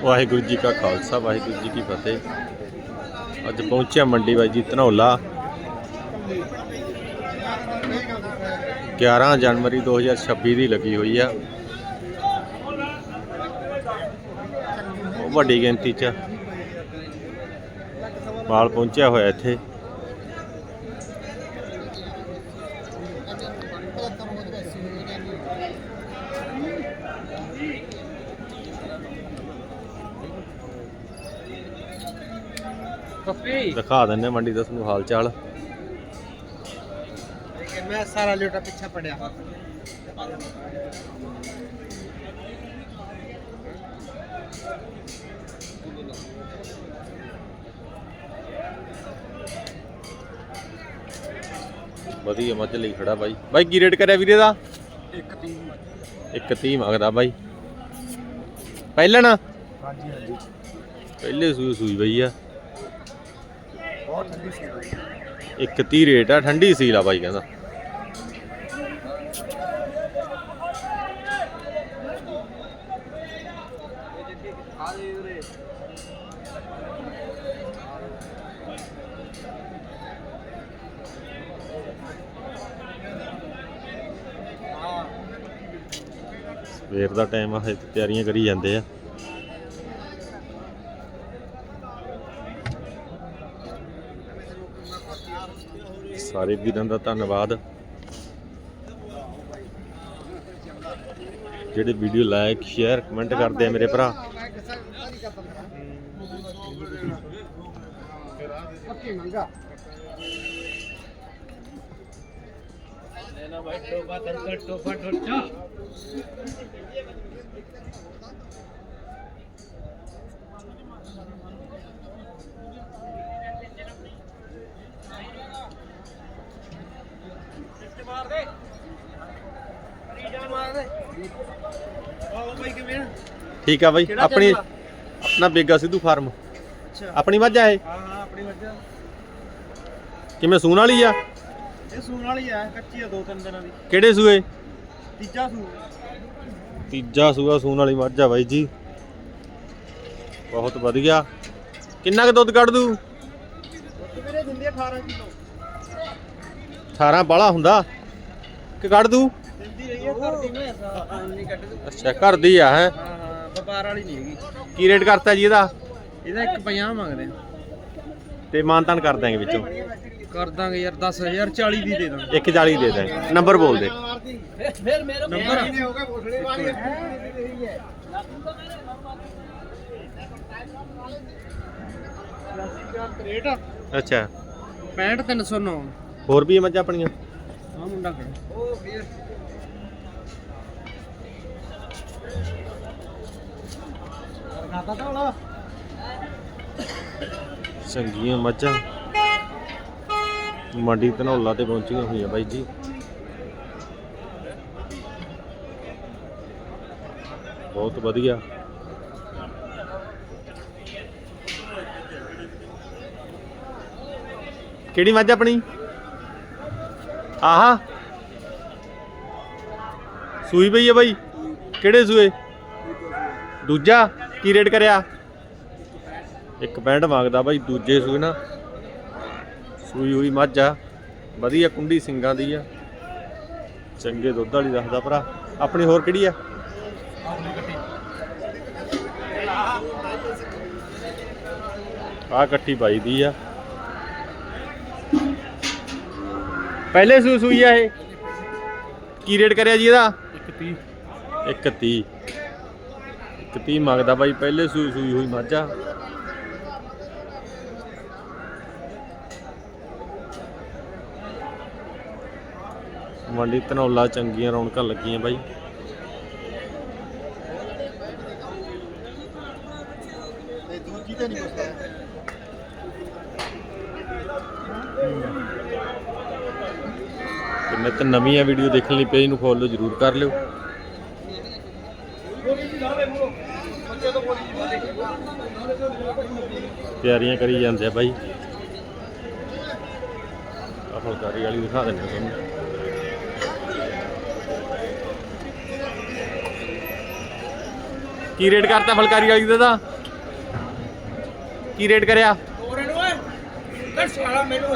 ਵਾਹਿਗੁਰੂ ਜੀ ਕਾ ਖਾਲਸਾ, ਵਾਹਿਗੁਰੂ ਜੀ ਕੀ ਫਤਿਹ। ਅੱਜ ਪਹੁੰਚਿਆ ਮੰਡੀ ਬਾਈ ਜੀ ਧਨੌਲਾ। 11 ਜਨਵਰੀ 2026 ਦੀ ਲੱਗੀ ਹੋਈ ਆ। ਵੱਡੀ ਗਿਣਤੀ ਚ। ਮਾਲ ਪਹੁੰਚਿਆ ਹੋਇਆ ਇੱਥੇ। ਦਿਖਾ ਦਿੰਨੇ ਮੰਡੀ ਦਾ ਤੁਹਾਨੂੰ ਹਾਲ ਚਾਲ। ਮੈਂ ਸਾਰਾ ਲਿਓਟਾ ਪਿੱਛੇ ਪੜਿਆ। ਵਧੀਆ ਮੱਝ ਲਈ ਖੜਾ ਬਾਈ। ਬਾਈ ਕੀ ਰੇਟ ਕਰਿਆ ਵੀਰੇ ਦਾ? ਇੱਕ ਤੀਨ ਇੱਕ 30 ਮੰਗਦਾ ਬਾਈ। ਪਹਿਲਾਂ ਨਾ? ਹਾਂਜੀ ਹਾਂਜੀ। ਪਹਿਲੇ ਸੂਈ ਸੂਈ ਬਈ ਆ। ਬਹੁਤ ਠੰਡੀ ਸੀ ਇੱਕ 30 ਰੇਟ ਆ, ਠੰਡੀ ਸੀਲ ਆ ਬਾਈ ਕਹਿੰਦਾ। ਸਵੇਰ ਦਾ ਟਾਈਮ ਆ, ਹਜੇ ਤਿਆਰੀਆਂ ਕਰੀ ਜਾਂਦੇ ਆ। ਸਾਰੇ ਵੀਰਾਂ ਦਾ ਧੰਨਵਾਦ। ਜਿਹੜੇ ਵੀਡੀਓ ਲਾਈਕ ਸ਼ੇਅਰ ਕਮੈਂਟ ਕਰਦੇ ਆ ਮੇਰੇ ਭਰਾ। ਪੱਕੀ ਮੰਗਾ ਲੈਣਾ ਭਾਈ ਟੋਪਾ ਤੰਕਰ ਟੋਪਾ ਟੋਟਾ ਮਾਰ ਦੇ ਰੀਜਾ ਕਿਵੇਂ ਆ? ਠੀਕ ਆ ਬਾਈ ਕਿਹੜਾ ਆਪਣੀ ਆਪਣਾ ਬੇਗਾ ਸਿੱਧੂ ਫਾਰਮ। ਅੱਛਾ। ਆਪਣੀ ਮੱਝ ਆ ਇਹ? ਹਾਂ ਹਾਂ ਆਪਣੀ ਮੱਝਾਂ ਕਿਵੇਂ ਸੂਣ ਵਾਲੀ ਆ? ਇਹ ਸੂਣ ਵਾਲੀ ਆ ਕੱਚੀ ਆ ਦੋ ਤਿੰਨ ਦਿਨਾਂ ਦੀ। ਕਿਹੜੇ ਸੂਏ? ਤੀਜਾ ਸੂ ਤੀਜਾ ਸੂਆ ਸੂਣ ਵਾਲੀ ਮੱਝ ਆ ਬਾਈ ਜੀ। ਬਹੁਤ ਵਧੀਆ। ਕਿੰਨਾ ਕੁ ਦੁੱਧ ਕੱਢ ਦੂ? ਮੇਰੇ ਦਿੰਦੇ 18 ਕਿਲੋ। 18 ਬਾਲਾ ਹੁੰਦਾ। ਕਿ ਕੱਢ ਦੂ? ਮੈਂ ਨਹੀਂ ਅੱਛਾ ਘਰ ਦੀ ਆ ਹੈ? ਹਾਂ ਹਾਂ ਵਪਾਰ ਵਾਲੀ ਨਹੀਂ ਹੈਗੀ। ਕੀ ਰੇਟ ਕਰਤਾ ਜੀ ਇਹਦਾ? ਇਹਦਾ ਇੱਕ 50 ਮੰਗਦੇ ਆ। ਤੇ ਮਾਨਤਾਨ ਕਰ ਦਾਂਗੇ ਵਿੱਚੋਂ? ਕਰ ਦਾਂਗੇ ਯਾਰ 10000 40 ਦੀ ਦੇ ਦਾਂਗੇ। 140 ਦੇ ਦਾਂਗੇ ਨੰਬਰ ਬੋਲ ਦੇ। ਫਿਰ ਮੇਰਾ ਨੰਬਰ? ਰੇਟ ਅੱਛਾ। 65309 ਹੋਰ ਵੀ ਇਹ ਮੱਝਾਂ ਆਪਣੀਆਂ? ਆ ਮੁੰਡਾ ਖੜਾ। ਉਹ ਵੀਰ ਖਾਤਾ ਤਾਂ ਚੰਗੀਆਂ ਮੱਝਾਂ। ਮੰਡੀ ਧਨੌਲਾ ਤੇ ਪਹੁੰਚੀਆਂ ਹੋਈਆਂ ਬਾਈ ਜੀ। ਬਹੁਤ ਵਧੀਆ। ਕਿਹੜੀ ਮੱਝ ਆਪਣੀ? ਆਹਾ। ਸੂਈ ਪਈ ਹੈ ਬਾਈ। ਕਿਹੜੇ ਸੂਏ? ਦੂਜਾ? ਕੀ ਰੇਟ ਕਰਿਆ? ਇੱਕ ਪੈਂਟ ਮੰਗਦਾ ਬਾਈ ਦੂਜੇ ਸੂਏ ਨਾ। ਸੂਈ ਹੋਈ ਮੱਝ ਆ। ਵਧੀਆ ਕੁੰਡੀ ਸਿੰਗਾਂ ਦੀ ਆ। ਚੰਗੇ ਦੁੱਧ ਵਾਲੀ ਦੱਸਦਾ ਭਰਾ। ਆਪਣੀ ਹੋਰ ਕਿਹੜੀ ਆ? ਆ ਇਕੱਠੀ ਬਾਈ ਦੀ ਆ। ਪਹਿਲੇ ਸੂਈ ਆ ਇਹ। ਕੀ ਰੇਟ ਕਰਿਆ ਜੀ ਇਹਦਾ? ਇੱਕ 30 ਇੱਕ 30 ਇੱਕ 30 ਮੰਗਦਾ ਬਾਈ ਪਹਿਲੇ ਸੂਈ ਸੂਈ ਹੋਈ ਮੱਝ। ਆ ਮੰਡੀ ਧਨੌਲਾ ਚੰਗੀਆਂ ਰੌਣਕਾਂ ਲੱਗੀਆਂ ਬਾਈ। ਤੇ ਦੂਜੀ ਤੇ ਨਹੀਂ ਪੁੱਛਦਾ। ਤੇ ਨਿਤ ਨਵੀਆਂ ਵੀਡੀਓ ਦੇਖਣ ਲਈ ਪੇਜ ਨੂੰ ਫੋਲੋ ਜ਼ਰੂਰ ਕਰ ਲਿਓ। ਤਿਆਰੀਆਂ ਕਰੀ ਜਾਂਦੇ ਆ ਬਾਈ। ਆਹ ਫੁਲਕਾਰੀ ਵਾਲੀ ਦਿਖਾ ਦਿੰਦੇ ਆ ਤੁਹਾਨੂੰ। ਕੀ ਰੇਟ ਕਰਤਾ ਫੁਲਕਾਰੀ ਵਾਲੀ ਦਾ ਤਾਂ ਕੀ ਰੇਟ ਕਰਿਆ? ਤੋਰੇ ਨੂੰ ਓਏ ਕਰ ਸਾਲਾ ਮੈਨੂੰ।